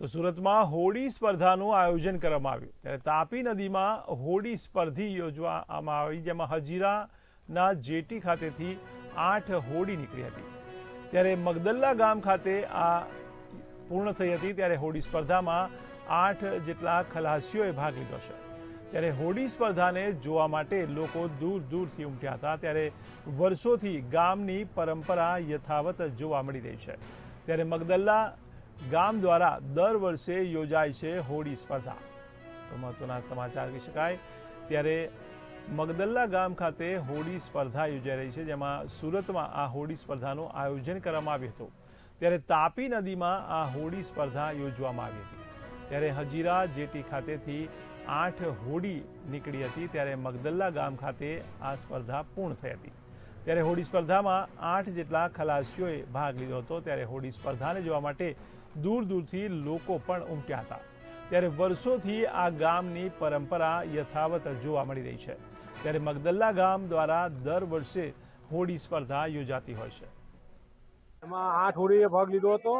તો સુરતમાં હોડી સ્પર્ધાનું આયોજન કરવામાં આવ્યું. ત્યારે તાપી નદીમાં હોડી સ્પર્ધી યોજવામાં આવી, જેમાં હજીરાના જેટી ખાતેથી આઠ હોડી નીકળી હતી. ત્યારે મગદલ્લા ગામ ખાતે આ પૂર્ણ થઈ હતી, ત્યારે હોડી સ્પર્ધામાં આઠ જેટલા ખલાસીઓએ ભાગ લીધો છે. ત્યારે હોડી સ્પર્ધાને જોવા માટે લોકો દૂર દૂરથી ઉમટ્યા હતા. ત્યારે વર્ષોથી ગામની પરંપરા યથાવત જોવા મળી રહી છે. ત્યારે મગદલ્લા ગામ દ્વારા દર વર્ષે યોજાય છે હોડી સ્પર્ધા. તો મહત્વના સમાચાર કહી શકાય. ત્યારે મગદલ્લા ગામ ખાતે હોડી સ્પર્ધા યોજાઈ રહી છે, જેમાં સુરતમાં આ હોડી સ્પર્ધાનું આયોજન કરવામાં આવ્યું હતું. ત્યારે તાપી નદીમાં આ હોડી સ્પર્ધા યોજવામાં આવી હતી. ત્યારે હજીરા જેટી ખાતેથી આઠ હોડી નીકળી હતી, ત્યારે મગદલ્લા ગામ ખાતે આ સ્પર્ધા પૂર્ણ થઈ હતી. ત્યારે હોડી સ્પર્ધામાં આઠ જેટલા ખલાસીઓએ ભાગ લીધો હતો. ત્યારે હોડી સ્પર્ધાને જોવા માટે દૂર દૂરથી લોકો પણ ઉમટ્યા હતા. ત્યારે વર્ષોથી આ ગામની પરંપરા યથાવત જોવા મળી રહી છે. ત્યારે મગદલ્લા ગામ દ્વારા દર વર્ષે હોડી સ્પર્ધા યોજાતી હોય છે. એમાં આઠ હોડીએ ભાગ લીધો હતો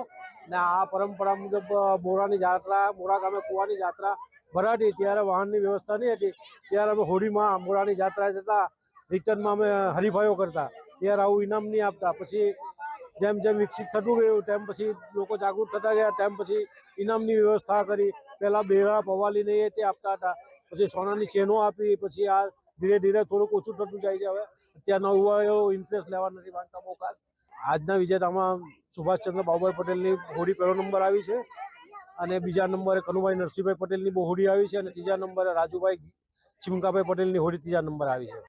ને આ પરંપરા મુજબ બોરાની જાત્રા, બોરા ગામે કુવાની જાત્રા ભરાતી ત્યારે વાહનની વ્યવસ્થા નહીં હતી. ત્યારે અમે હોડીમાં બોરાની જાત્રા જતા રિટર્નમાં અમે હરીફાઈઓ કરતા. ત્યારે આવું ઇનામ નહીં આપતા. પછી જેમ જેમ વિકસિત થતું ગયું, તેમ પછી લોકો જાગૃત થતા ગયા, તેમ પછી ઇનામની વ્યવસ્થા કરી. પહેલાં બેરા પવાલી ને એ તે આપતા હતા. પછી સોનાની ચેનો આપી, પછી આ ધીરે ધીરે થોડુંક ઓછું થતું જાય છે હવે. અત્યારના એવો ઇન્ટરેસ્ટ લેવા નથી માંગતા બહુ ખાસ. આજના વિજેતામાં સુભાષચંદ્ર બાબુભાઈ પટેલની હોડી પહેલો નંબર આવી છે. અને બીજા નંબરે કનુભાઈ નરસિંહભાઈ પટેલની બહુ હોડી આવી છે. અને ત્રીજા નંબરે રાજુભાઈ ચિમકાભાઈ પટેલની હોડી ત્રીજા નંબર આવી છે.